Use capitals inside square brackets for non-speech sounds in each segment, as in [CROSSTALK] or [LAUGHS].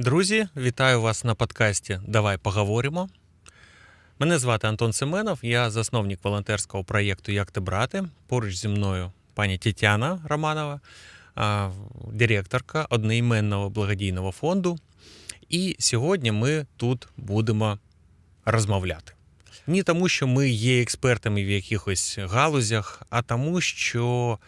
Друзі, вітаю вас на подкасті Давай поговоримо. Мене звати Антон Семенов, я засновник волонтерського проєкту Як ти брати. Поруч зі мною пані Тетяна Романова, директорка одноіменного благодійного фонду. І сьогодні ми тут будемо розмовляти. Не тому, що ми є експертами в якихось галузях, а тому, що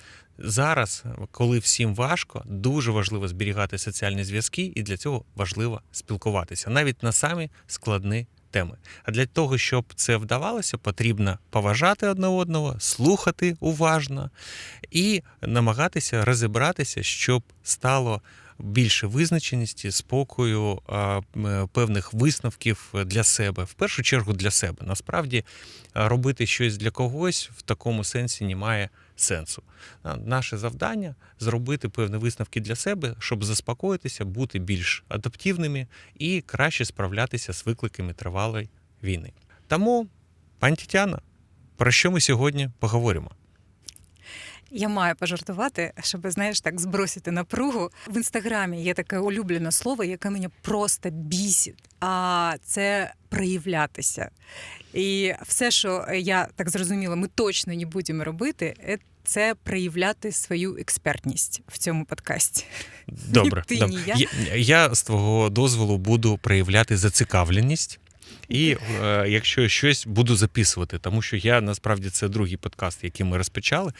зараз, коли всім важко, дуже важливо зберігати соціальні зв'язки, і для цього важливо спілкуватися навіть на самі складні теми. А для того, щоб це вдавалося, потрібно поважати одне одного, слухати уважно і намагатися розібратися, щоб стало більше визначеності, спокою, певних висновків для себе, в першу чергу для себе. Насправді робити щось для когось в такому сенсі немає сенсу. Наше завдання зробити певні висновки для себе, щоб заспокоїтися, бути більш адаптивними і краще справлятися з викликами тривалої війни. Тому, пані Тетяна, про що ми сьогодні поговоримо? Я маю пожартувати, щоб знаєш так збросити напругу. В інстаграмі є таке улюблене слово, яке мене просто бісить. А це проявлятися. І все, що я так зрозуміла, ми точно не будемо робити, е, це проявляти свою експертність в цьому подкасті. Добре, ти, добре. я. я. Я з твого дозволу буду проявляти зацікавленість. І е, якщо щось буду записувати, тому що я насправді це другий подкаст, який ми розпочали,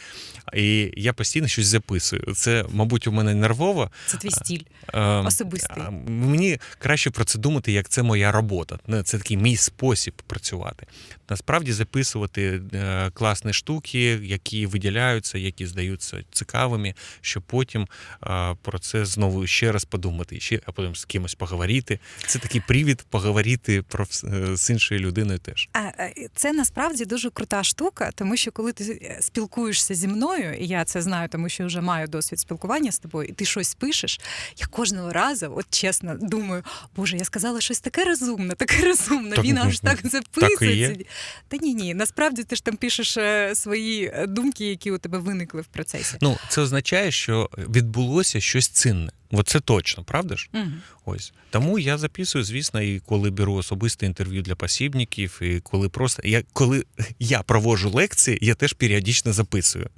і я постійно щось записую. Це, мабуть, у мене нервово. Це твій стіль. Е, Особистий. Мені краще про це думати, як це моя робота. Ну, Це такий мій спосіб працювати. Насправді записувати е, класні штуки, які виділяються, які здаються цікавими, щоб потім е, про це знову ще раз подумати, ще а потім з кимось поговорити. Це такий привід поговорити про вс- е, з іншою людиною теж. А, е, Це насправді дуже крута штука, тому що коли ти е, спілкуєшся зі мною, і я це знаю, тому що вже маю досвід спілкування з тобою, і ти щось пишеш, я кожного разу, от чесно, думаю, Боже, я сказала щось таке розумне, таке розумне. Так, Він аж так Так і Та ні, ні, насправді ти ж там пишеш е, свої думки, які у тебе виникли в процесі. Ну, це означає, що відбулося щось цінне. От це точно, правда ж? Мгм. Ось тому я записую, звісно, і коли беру особисте інтерв'ю для посібників, і коли просто я коли я проводжу лекції, я теж періодично записую.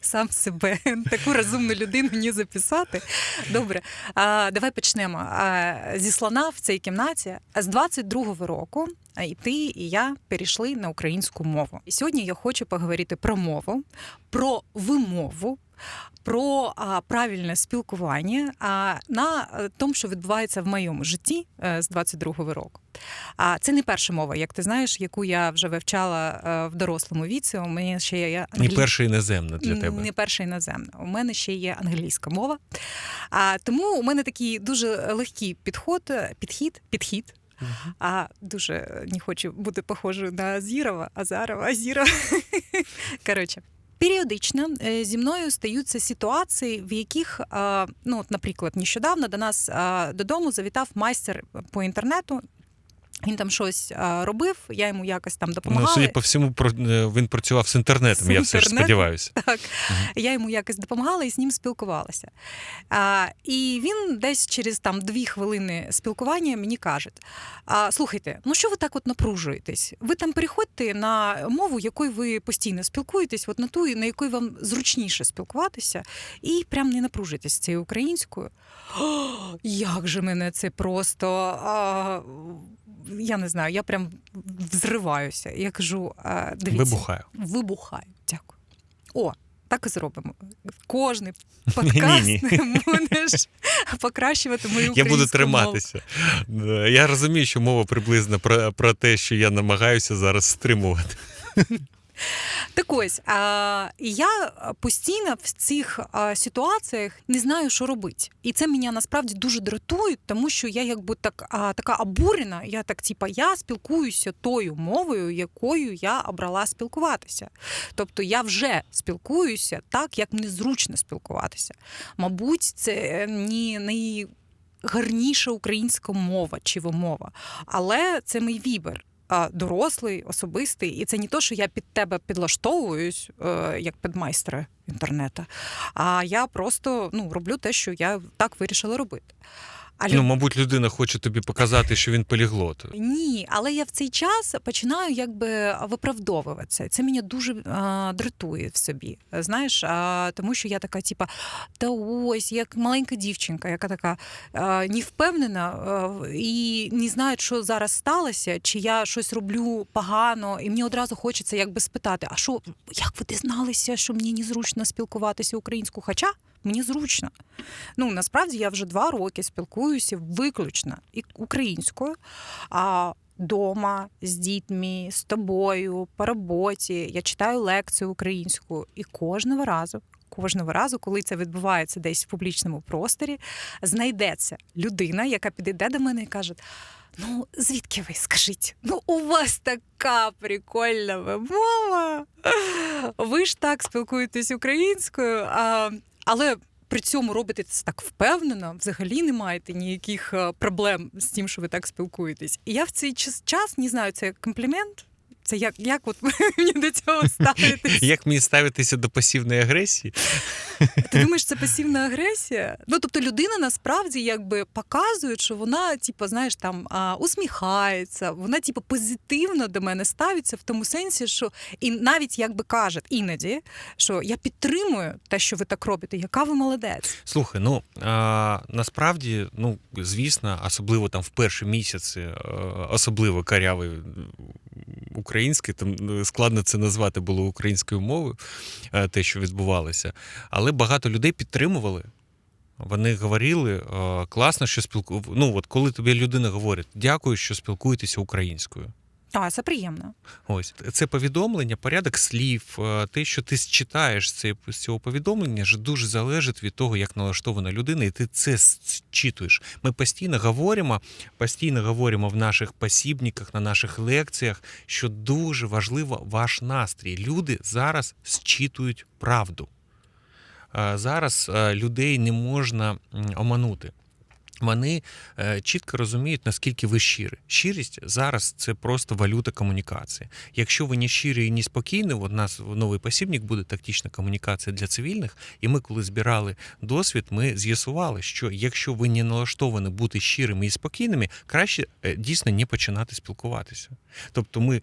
сам себе [LAUGHS] таку розумну людину не записати. Добре, а, давай почнемо. А, зі слона в цій кімнаті з 22-го року а, і ти, і я перейшли на українську мову. І сьогодні я хочу поговорити про мову, про вимову. Про а, правильне спілкування а, на е, тому, що відбувається в моєму житті е, з 22-го року. А це не перша мова, як ти знаєш, яку я вже вивчала е, в дорослому віці. У мене ще є І перша іноземна для тебе. не перша іноземна. У мене ще є англійська мова. А, тому у мене такий дуже легкий підход, підхід, підхід. А дуже не хочу бути похожою на Азірова, Азарова, Азірова. [LAUGHS] Коротше. Періодично е, зі мною стаються ситуації, в яких, е, ну, от, наприклад, нещодавно до нас е, додому завітав майстер по інтернету. Він там щось е, робив, я йому якось там Ну, судя по всьому, про- е, він працював з інтернетом, З я все ж сподіваюся. Так, Мгм. я йому якось допомагала і з ним спілкувалася. А, і він десь через там дві хвилини спілкування мені каже: а, слухайте, ну що ви так от напружуєтесь? Ви там переходьте на мову, якою ви постійно спілкуєтесь, от на ту, на якої вам зручніше спілкуватися, і прям не напружуйтесь цією українською. О, як же мене це просто. А, я не знаю, я прям взриваюся. Я кажу, дивіться, Вибухаю. Вибухаю. Дякую. О, так і зробимо. Кожний [LAUGHS] подкаст Ні-ні. [LAUGHS] будеш покращувати мою Я буду триматися. Я розумію, що мова приблизно про, про те, що я намагаюся зараз стримувати. [LAUGHS] Так ось, я постійно в цих ситуаціях не знаю, що робити. І це мене насправді дуже дратує, тому що я якби так така обурена. Я так, типа, я спілкуюся тою мовою, якою я обрала спілкуватися. Тобто я вже спілкуюся так, як мені зручно спілкуватися. Мабуть, це не, не гарніша українська мова чи вимова, але це мій вибір. Дорослий, особистий, і це не то, що я під тебе підлаштовуюсь, е, як під майстра інтернету, а я просто ну, роблю те, що я так вирішила робити. А Ну, мабуть, людина хоче тобі показати, що він поліглот. Ні, але я в цей час починаю якби виправдовуватися. Це мене дуже а, дратує в собі. Знаєш, а, тому що я така, типа, та ось як маленька дівчинка, яка така а, не впевнена а, і не знає, що зараз сталося, чи я щось роблю погано, і мені одразу хочеться якби спитати: а що, як ви дізналися, що мені незручно спілкуватися українською? Хоча мені зручно. Ну насправді я вже два роки спілкуюся виключно і українською. А дома з дітьми, з тобою, по роботі. Я читаю лекцію українською, і кожного разу. Кожного разу, коли це відбувається десь в публічному просторі, знайдеться людина, яка підійде до мене і каже: Ну, звідки ви скажіть? Ну, у вас така прикольна вимова. Ви ж так спілкуєтесь українською, а, але при цьому робите це так впевнено, взагалі не маєте ніяких е, проблем з тим, що ви так спілкуєтесь. І я в цей час, не знаю, це комплімент. Це як, як от [LAUGHS] мені до цього ставитись? Як мені ставитися до пасивної агресії? Ти думаєш, це пасивна агресія? Ну тобто людина насправді якби показує, що вона, типу, знаєш, там усміхається, вона, типу, позитивно до мене ставиться в тому сенсі, що і навіть якби каже іноді, що я підтримую те, що ви так робите. Яка ви молодець? Слухай, ну а, насправді, ну звісно, особливо там в перші місяці, особливо карявий український, там ну, складно це назвати було українською мовою, е, те, що відбувалося. Але багато людей підтримували. Вони говорили е, класно, що спілку... Ну, от коли тобі людина говорить, дякую, що спілкуєтеся українською. А, це приємно. Ось це повідомлення, порядок слів, е, те, що ти читаєш це, з цього повідомлення, ж дуже залежить від того, як налаштована людина, і ти це зчитуєш. Ми постійно говоримо, постійно говоримо в наших посібниках, на наших лекціях, що дуже важливо ваш настрій. Люди зараз зчитують правду. Е, Зараз е, людей не можна оманути. Вони е, чітко розуміють, наскільки ви щирі. Щирість зараз це просто валюта комунікації. Якщо ви не щирі і не спокійні, у нас новий посібник буде тактична комунікація для цивільних. І ми, коли збирали досвід, ми з'ясували, що якщо ви не налаштовані бути щирими і спокійними, краще е, дійсно не починати спілкуватися. Тобто ми.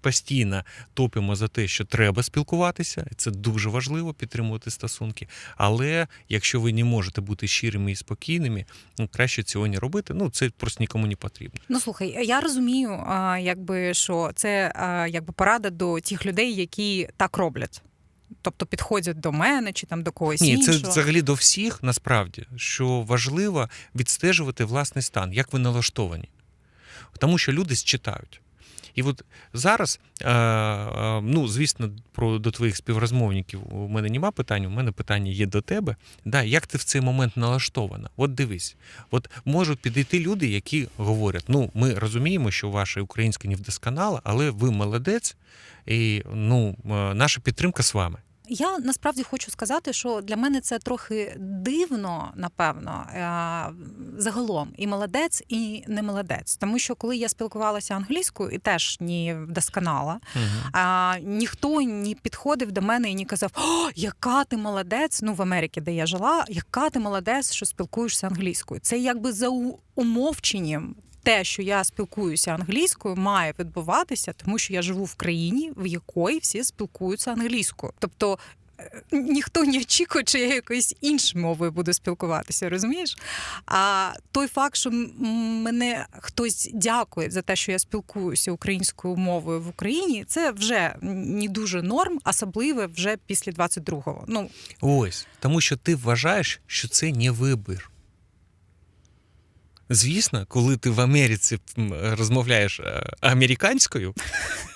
Постійно топимо за те, що треба спілкуватися, це дуже важливо підтримувати стосунки. Але якщо ви не можете бути щирими і спокійними, ну краще цього не робити. Ну це просто нікому не потрібно. Ну слухай, я розумію, якби що це якби порада до тих людей, які так роблять. Тобто підходять до мене чи там до когось Ні, це взагалі до всіх насправді, що важливо відстежувати власний стан, як ви налаштовані. Тому що люди считають. І от зараз, е, е, ну звісно, про до твоїх співрозмовників у мене нема питань, у мене питання є до тебе. Да, як ти в цей момент налаштована? От дивись, от можуть підійти люди, які говорять: ну, ми розуміємо, що ваша українська не вдосконала, але ви молодець, і ну, е, наша підтримка з вами. Я насправді хочу сказати, що для мене це трохи дивно, напевно, е, загалом і молодець, і не молодець. Тому що коли я спілкувалася англійською і теж не вдосконала, а, ніхто не підходив до мене і не казав, О, яка ти молодець. Ну в Америці, де я жила, яка ти молодець, що спілкуєшся англійською. Це якби за умовченням. Те, що я спілкуюся англійською, має відбуватися, тому що я живу в країні, в якої всі спілкуються англійською. Тобто е, ніхто не очікує, чи я якоюсь іншою мовою буду спілкуватися, розумієш? А той факт, що мене хтось дякує за те, що я спілкуюся українською мовою в Україні, це вже не дуже норм, особливо вже після 22-го. Ну Ось, тому що ти вважаєш, що це не вибір. Звісно, коли ти в Америці розмовляєш е, американською,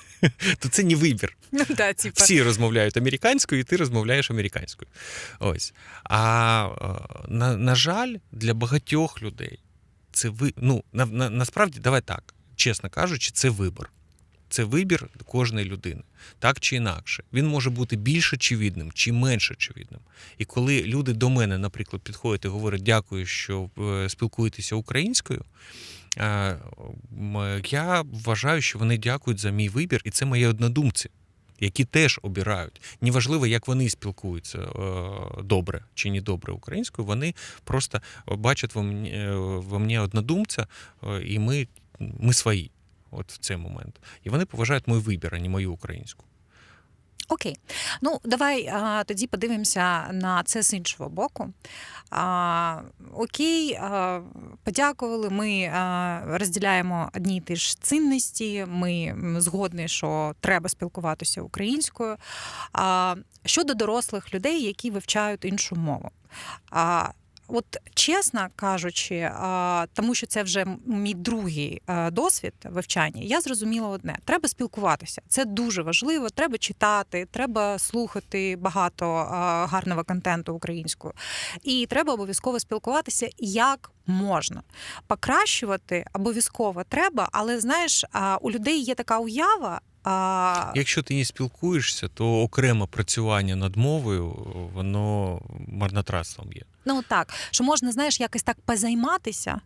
[LAUGHS] то це не вибір. ну да, типа. Всі розмовляють американською, і ти розмовляєш американською. Ось. А е, на, на жаль, для багатьох людей це ви. Ну, на, на, насправді, давай так, чесно кажучи, це вибір. Це вибір кожної людини, так чи інакше. Він може бути більш очевидним чи менш очевидним. І коли люди до мене, наприклад, підходять і говорять дякую, що е, спілкуєтеся українською, е, я вважаю, що вони дякують за мій вибір, і це мої однодумці. які теж обирають. Неважливо, як вони спілкуються е, добре чи не добре українською, вони просто бачать во мені, однодумця, і ми, ми свої. От в цей момент. І вони поважають мій вибір, а не мою українську. Окей, ну давай а, тоді подивимося на це з іншого боку. А, Окей, а, подякували. Ми а, розділяємо одні й ті ж цінності. Ми згодні, що треба спілкуватися українською. А, Щодо дорослих людей, які вивчають іншу мову. А, От чесно кажучи, тому що це вже мій другий досвід вивчання, я зрозуміла одне: треба спілкуватися. Це дуже важливо. Треба читати, треба слухати багато гарного контенту українською, і треба обов'язково спілкуватися як можна. Покращувати обов'язково треба, але знаєш, у людей є така уява. А... Якщо ти не спілкуєшся, то окреме працювання над мовою, воно марнотратством є. Ну так, що можна, знаєш, якось так позайматися.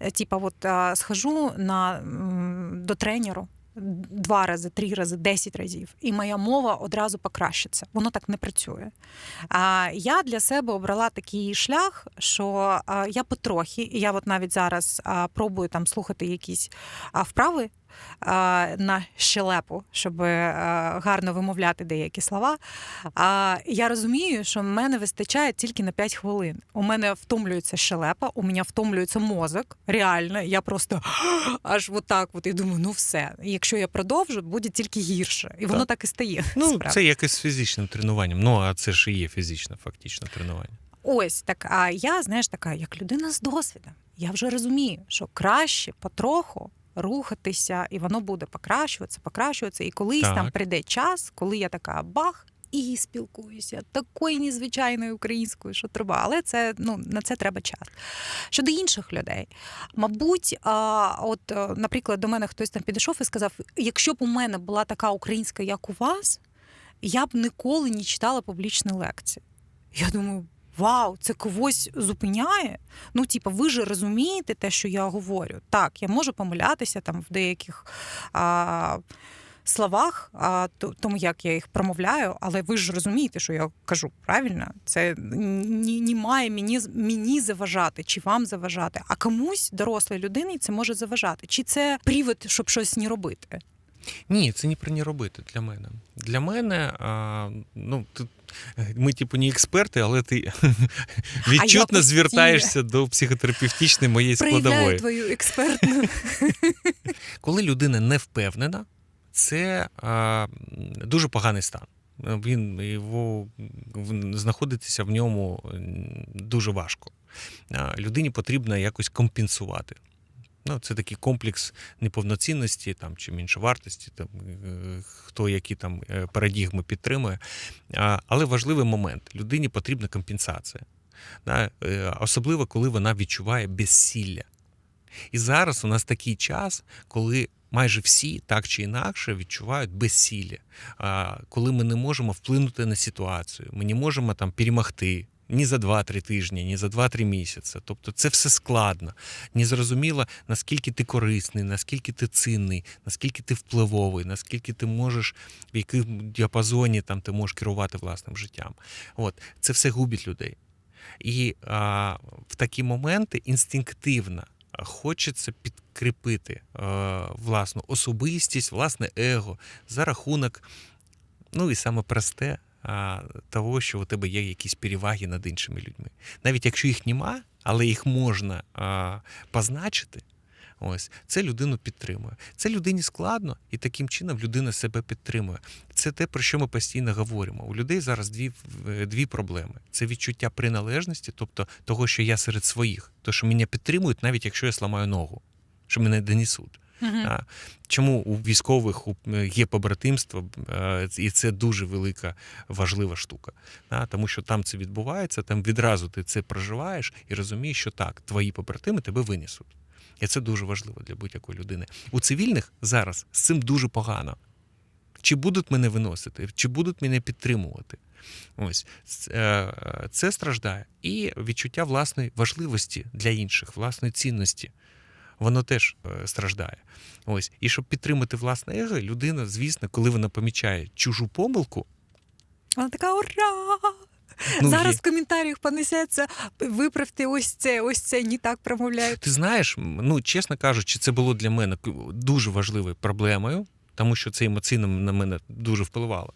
Е, типа, от схожу на до тренеру. Два рази, три рази, десять разів, і моя мова одразу покращиться. Воно так не працює. А я для себе обрала такий шлях, що я потрохи, і я от навіть зараз пробую там слухати якісь вправи на щелепу, щоб е, гарно вимовляти деякі слова. А я розумію, що мене вистачає тільки на 5 хвилин. У мене втомлюється щелепа, у мене втомлюється мозок. Реально, я просто [GASPS] аж отак от і думаю, ну все. Якщо я продовжу, буде тільки гірше. І воно так, так і стає. Ну, [LAUGHS] справді. це якось фізичним тренуванням. Ну а це ж і є фізичне, фактично тренування. Ось так. А я, знаєш, така, як людина з досвідом. Я вже розумію, що краще потроху рухатися, і воно буде покращуватися, покращуватися. І колись так. там прийде час, коли я така бах. І спілкуюся такою незвичайною українською, що треба, але це ну на це треба час. Щодо інших людей, мабуть, а, от, е, наприклад, до мене хтось там підійшов і сказав: якщо б у мене була така українська, як у вас, я б ніколи не читала публічні лекції. Я думаю, вау, це когось зупиняє. Ну, типу, ви ж розумієте те, що я говорю. Так, я можу помилятися там в деяких. А, Словах, а тому як я їх промовляю, але ви ж розумієте, що я кажу правильно? Це не, має мені мені заважати, чи вам заважати, а комусь дорослій людині це може заважати. Чи це привід, щоб щось не робити? Ні, це не про не робити для мене. Для мене, а, ну, тут ми, типу, не експерти, але ти [LAUGHS] відчутно звертаєшся до психотерапевтичної моєї складової. Проявляю твою експертну. [LAUGHS] Коли людина не впевнена, це а, дуже поганий стан. Він його знаходитися в ньому дуже важко. Людині потрібно якось компенсувати. Ну, Це такий комплекс неповноцінності там, чи меншовартості, там, е, хто які там е, парадігми підтримує. Але важливий момент людині потрібна компенсація. Е, особливо, коли вона відчуває безсілля. І зараз у нас такий час, коли майже всі так чи інакше відчувають безсілля, коли ми не можемо вплинути на ситуацію, ми не можемо там перемогти ні за 2-3 тижні, ні за 2-3 місяці. Тобто це все складно. Незрозуміло, наскільки ти корисний, наскільки ти цінний, наскільки ти впливовий, наскільки ти можеш, в якому діапазоні там ти можеш керувати власним життям. От Це все губить людей. І а, в такі моменти інстинктивно хочеться підкріпити а, власну особистість, власне его за рахунок, ну і саме просте того, що у тебе є якісь переваги над іншими людьми. Навіть якщо їх нема, але їх можна а, позначити, ось це людину підтримує. Це людині складно, і таким чином людина себе підтримує. Це те, про що ми постійно говоримо. У людей зараз дві дві проблеми: це відчуття приналежності, тобто того, що я серед своїх, то що мене підтримують, навіть якщо я сламаю ногу, що мене донесуть. Uh-huh. Чому у військових е, є побратимство, е, і це дуже велика важлива штука. Тому що там це відбувається, там відразу ти це проживаєш і розумієш, що так, твої побратими тебе винесуть. І це дуже важливо для будь-якої людини. У цивільних зараз з цим дуже погано. Чи будуть мене виносити, чи будуть мене підтримувати? Ось е, це страждає. І відчуття власної важливості для інших, власної цінності. Воно теж е, страждає. Ось. І щоб підтримати власне его, людина, звісно, коли вона помічає чужу помилку, Вона така ура! ну, Зараз є- в коментарях понесеться, виправте ось це, ось це не так промовляють. Ти знаєш, ну чесно кажучи, це було для мене дуже важливою проблемою, тому що це емоційно на мене дуже впливало.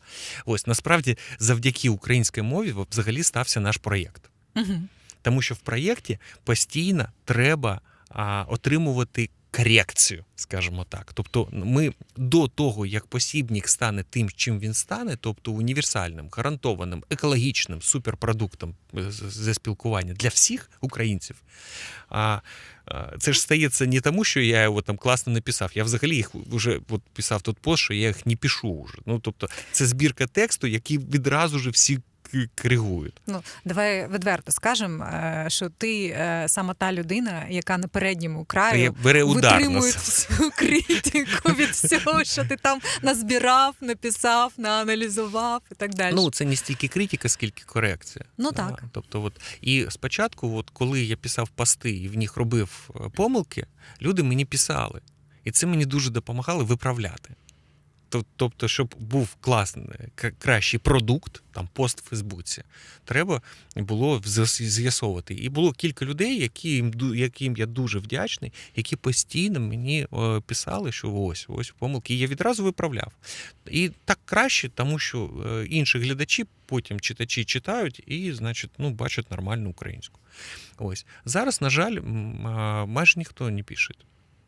Ось насправді завдяки українській мові взагалі стався наш проєкт. Угу. Тому що в проєкті постійно треба а, отримувати корекцію, скажімо так. Тобто, ми до того, як посібник стане тим, чим він стане, тобто універсальним, гарантованим, екологічним суперпродуктом е, з- з спілкування для всіх українців. А, це ж стається не тому, що я його там класно написав. Я взагалі їх вже от писав тут пост, що я їх не пишу вже. Ну тобто, це збірка тексту, який відразу ж всі коригують. Ну, давай відверто скажемо, е, що ти е, саме та людина, яка на передньому краю бере витримує всю критику від всього, що ти там назбирав, написав, нааналізував і так далі. Ну, це не стільки критика, скільки корекція. Ну, Да. так. Тобто, от, і спочатку, от, коли я писав пости і в них робив е, помилки, люди мені писали. І це мені дуже допомагало виправляти. Тоб- Тобто, щоб був класний, кращий продукт, там пост в Фейсбуці, треба було з'ясовувати. І було кілька людей, яким, яким я дуже вдячний, які постійно мені е, писали, що ось ось помилки. І я відразу виправляв. І так краще, тому що е, інші глядачі, потім читачі читають і, значить, ну, бачать нормальну українську. Ось зараз, на жаль, майже ніхто не пише.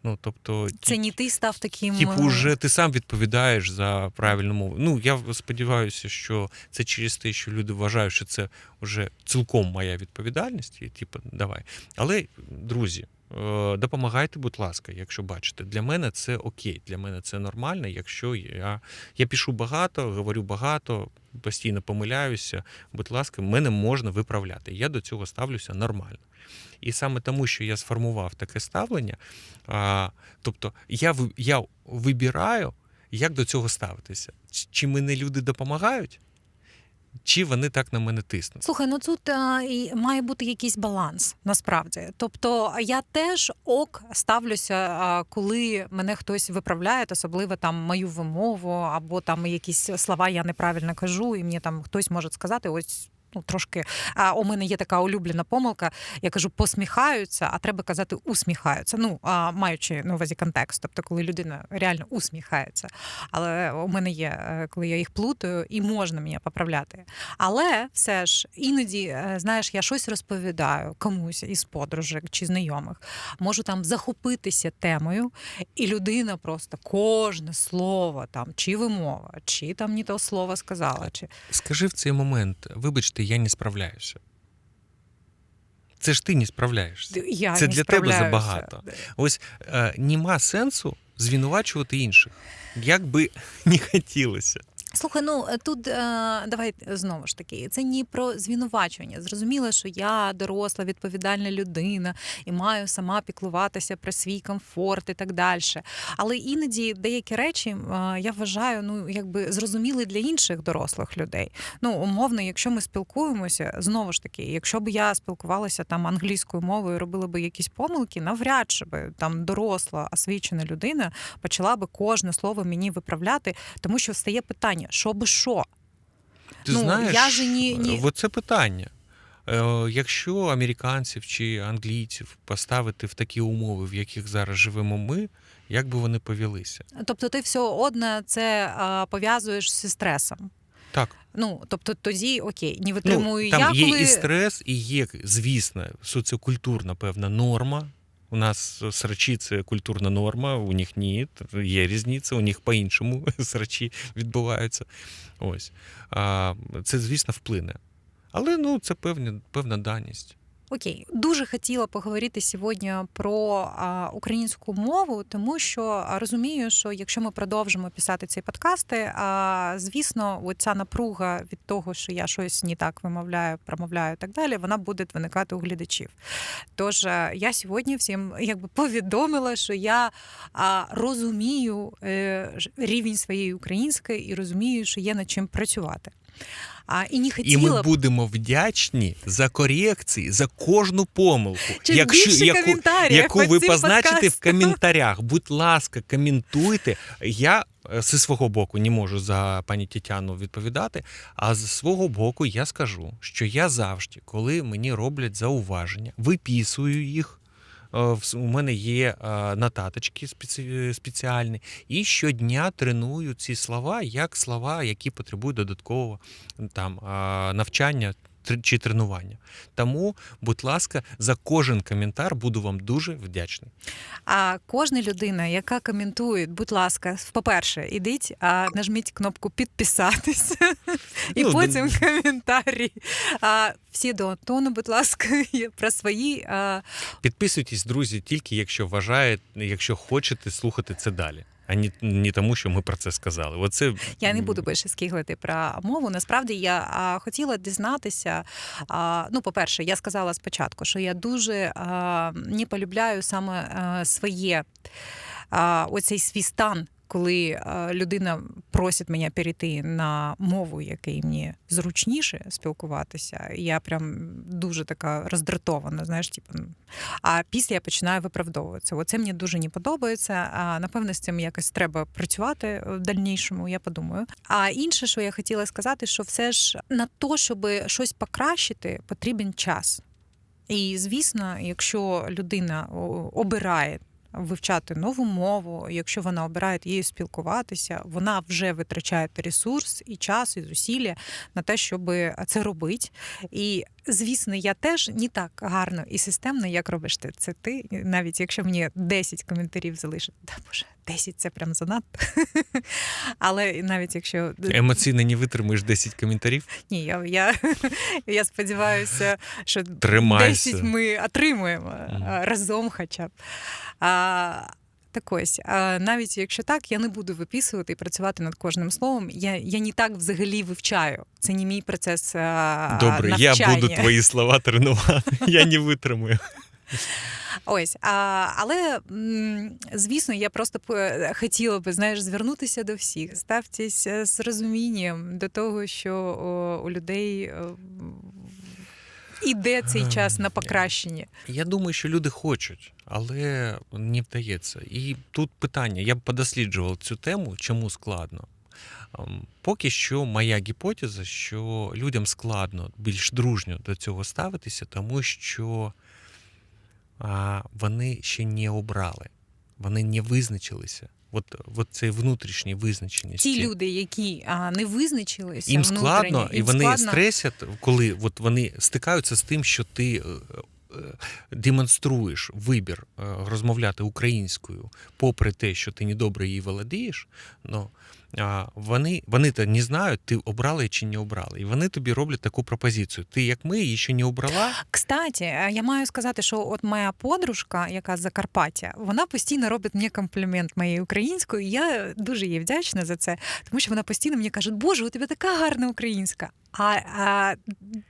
Ну, тобто, Це не ти став таким. Типу, е, вже ти сам відповідаєш за правильну мову. Ну, я сподіваюся, що це через те, що люди вважають, що це вже цілком моя відповідальність, і типу, давай. Але, друзі, допомагайте, будь ласка, якщо бачите. Для мене це окей, для мене це нормально, якщо я, я пишу багато, говорю багато, постійно помиляюся. Будь ласка, мене можна виправляти. Я до цього ставлюся нормально. І саме тому, що я сформував таке ставлення, а, тобто я, я вибираю, як до цього ставитися. Чи мене люди допомагають, чи вони так на мене тиснуть. Слухай, ну тут а, і має бути якийсь баланс насправді. Тобто я теж ок ставлюся, а, коли мене хтось виправляє, особливо там мою вимову, або там якісь слова я неправильно кажу, і мені там хтось може сказати, ось. Ну, трошки а у мене є така улюблена помилка. Я кажу, посміхаються, а треба казати усміхаються. Ну а маючи на увазі контекст, тобто, коли людина реально усміхається. Але у мене є, е, коли я їх плутаю, і можна мені поправляти. Але все ж іноді, е, знаєш, я щось розповідаю комусь із подружок чи знайомих, можу там захопитися темою, і людина просто кожне слово там, чи вимова, чи там не то слово сказала, чи Скажи в цей момент, вибачте, я не справляюся. Це ж ти не справляєшся. я Це не для тебе забагато. Ось е, нема сенсу звинувачувати інших, як би [LAUGHS] не хотілося. Слухай, ну е, тут е, давай знову ж таки, це не про звинувачення. Зрозуміло, що я доросла, відповідальна людина і маю сама піклуватися про свій комфорт і так далі. Але іноді деякі речі е, я вважаю, ну якби зрозуміли для інших дорослих людей. Ну, умовно, якщо ми спілкуємося, знову ж таки, якщо б я спілкувалася там англійською мовою, робила би якісь помилки, навряд чи би там доросла, освічена людина почала би кожне слово мені виправляти, тому що стає питання, що би що. Ти Ну, знаєш, я же ні- ні- от це питання. Е, Якщо американців чи англійців поставити в такі умови, в яких зараз живемо ми, як би вони повелися? Тобто, ти все одне це а, пов'язуєш зі стресом. Так, Ну, тобто тоді окей, не витримую ну, там я, є коли і стрес, і є, звісно, соціокультурна певна норма. У нас срачі це культурна норма, у них ні, є різниця, у них по-іншому [LAUGHS] срачі відбуваються. Ось. Це, звісно, вплине. Але ну, це певні, певна даність. Окей, дуже хотіла поговорити сьогодні про а, українську мову, тому що розумію, що якщо ми продовжимо писати ці подкасти, а, звісно, оця напруга від того, що я щось не так вимовляю, промовляю і так далі, вона буде виникати у глядачів. Тож я сьогодні всім якби повідомила, що я а, розумію е, рівень своєї української і розумію, що є над чим працювати. А, і не І ми будемо вдячні за корекції, за кожну помилку, Чим більше яку, яку ви позначите в коментарях. Будь ласка, коментуйте. Я е, зі свого боку не можу за пані Тетяну відповідати. А з свого боку я скажу, що я завжди, коли мені роблять зауваження, виписую їх. Е, У мене є е, нотаточки спеці- спеціальні, і щодня треную ці слова як слова, які потребують додаткового там е, навчання чи тренування. Тому, будь ласка, за кожен коментар буду вам дуже вдячний. А кожна людина, яка коментує, будь ласка, по-перше, ідіть, а нажміть кнопку підписатися і Ну, потім коментарі. А, всі до Антона, будь ласка, [LAUGHS] про свої. А, Підписуйтесь, друзі, тільки якщо вважаєте, якщо хочете слухати це далі. А не, не тому, що ми про це сказали. Оце я не буду більше скиглити про мову. Насправді я а, хотіла дізнатися. А, ну, по-перше, я сказала спочатку, що я дуже а, не полюбляю саме а, своє а, оцей свій стан. Коли людина просить мене перейти на мову, якій мені зручніше спілкуватися, я прям дуже така роздратована, знаєш, типу. А після я починаю виправдовуватися. Оце мені дуже не подобається. А напевне, з цим якось треба працювати в дальнішому, я подумаю. А інше, що я хотіла сказати, що все ж на то, щоб щось покращити, потрібен час. І звісно, якщо людина обирає вивчати нову мову, якщо вона обирає її спілкуватися, вона вже витрачає ресурс і час, і зусилля на те, щоб це робити. І звісно, я теж не так гарно і системно, як робиш ти. Це ти, навіть якщо мені 10 коментарів залишить, да боже, 10 це прям занадто. [LAUGHS] Але навіть якщо емоційно не витримуєш 10 коментарів. ні, я, я, [LAUGHS] я сподіваюся, що Тримайся. 10 ми отримуємо а, разом хоча б. А, так ось, а навіть якщо так, я не буду виписувати і працювати над кожним словом. Я, я не так взагалі вивчаю. Це не мій процес. А, Добре, навчання. я буду твої слова тренувати. [LAUGHS] Я не витримую. Ось, а, але звісно, я просто хотіла би знаєш, звернутися до всіх. Ставтесь е, з розумінням до того, що о, у людей е, іде цей час на покращення. Я думаю, що люди хочуть, але не вдається. І тут питання: я б подосліджував цю тему, чому складно. Ем, Поки що моя гіпотеза, що людям складно більш дружньо до цього ставитися, тому що вони ще не обрали, вони не визначилися. От, от цей внутрішній визначеність. Ті люди, які а, не визначилися, їм складно, внутрішньо, і вони складно. стресять, коли от вони стикаються з тим, що ти е, демонструєш вибір е, розмовляти українською, попри те, що ти недобре її володієш. Ну, вони, вони то не знають, ти обрала чи не обрала. І вони тобі роблять таку пропозицію. Ти, як ми, її ще не обрала. Кстати, е, я маю сказати, що от моя подружка, яка з Закарпаття, вона постійно робить мені комплімент моєю українською. і Я дуже їй вдячна за це, тому що вона постійно мені каже, Боже, у тебе така гарна українська. А, а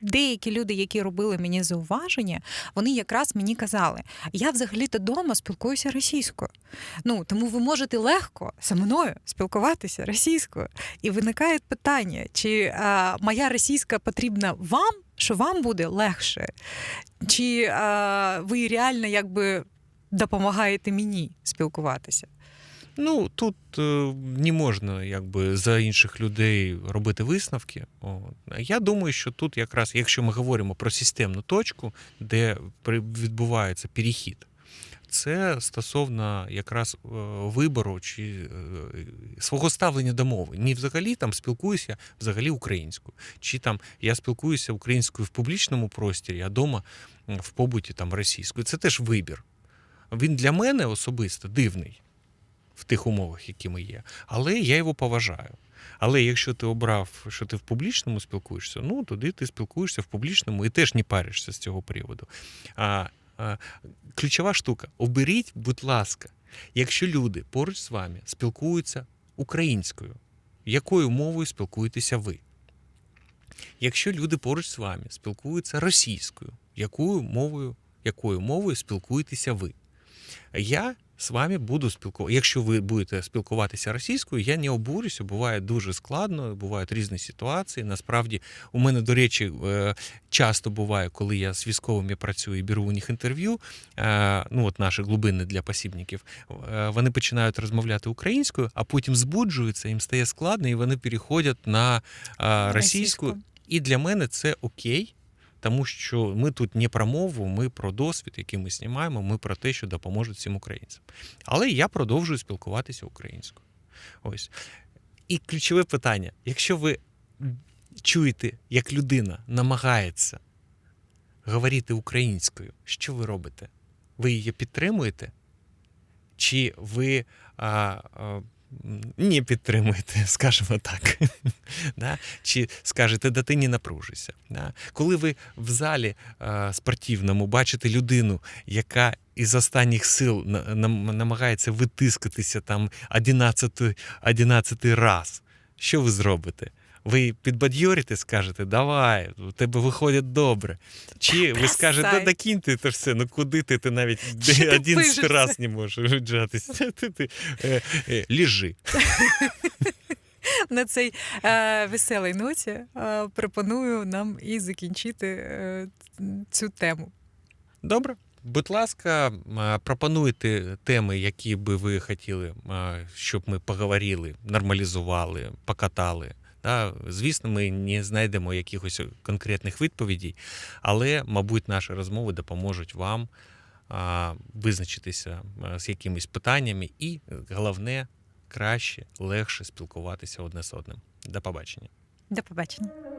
деякі люди, які робили мені зауваження, вони якраз мені казали: я взагалі-то вдома спілкуюся російською. Ну тому ви можете легко зі мною спілкуватися російською. І виникає питання, чи а, моя російська потрібна вам, що вам буде легше, чи а, ви реально якби допомагаєте мені спілкуватися? Ну тут е, не можна якби за інших людей робити висновки. От. Я думаю, що тут якраз, якщо ми говоримо про системну точку, де відбувається перехід, це стосовно якраз е, вибору чи е, свого ставлення до мови. Не взагалі там спілкуюся взагалі українською, чи там я спілкуюся українською в публічному просторі, а вдома в побуті там російською. Це теж вибір. Він для мене особисто дивний в тих умовах, які ми є. Але я його поважаю. Але якщо ти обрав, що ти в публічному спілкуєшся, ну тоді ти спілкуєшся в публічному і теж не паришся з цього приводу. А, ключова штука: оберіть, будь ласка, якщо люди поруч з вами спілкуються українською, якою мовою спілкуєтеся ви? Якщо люди поруч з вами спілкуються російською, якою мовою, якою мовою спілкуєтеся ви? Я з вами буду спілкуватися. Якщо ви будете спілкуватися російською, я не обурюся. Буває дуже складно, бувають різні ситуації. Насправді, у мене, до речі, е, часто буває, коли я з військовими працюю і беру у них інтерв'ю. е, Ну, от наші глибини для посібників, е, вони починають розмовляти українською, а потім збуджуються, їм стає складно, і вони переходять на е, російську. І для мене це окей, тому що ми тут не про мову, ми про досвід, який ми знімаємо, ми про те, що допоможе всім українцям. Але я продовжую спілкуватися українською. Ось. І ключове питання: якщо ви чуєте, як людина намагається говорити українською, що ви робите? Ви її підтримуєте? Чи ви а, а, не підтримуєте, [LAUGHS] скажімо так? [LAUGHS] да? Чи скажете, да ти не напружуйся. Да? Коли ви в залі е, спортивному бачите людину, яка із останніх сил намагається витискатися там 11, 11 раз, що ви зробите? Ви підбадьорите, скажете, давай, у тебе виходить добре. Чи ви скажете, да, Бросай. да киньте це все, ну куди ти, ти навіть Що ти 11 пишешся? раз не можеш віджатися. Ти, ти, е, е, ліжи. На цій е, веселій ноті е, пропоную нам і закінчити е, цю тему. Добре. Будь ласка, пропонуйте теми, які би ви хотіли, щоб ми поговорили, нормалізували, покатали. Да, звісно, ми не знайдемо якихось конкретних відповідей, але, мабуть, наші розмови допоможуть вам а, визначитися з якимись питаннями і, е, головне, краще, легше спілкуватися одне з одним. До побачення. До побачення.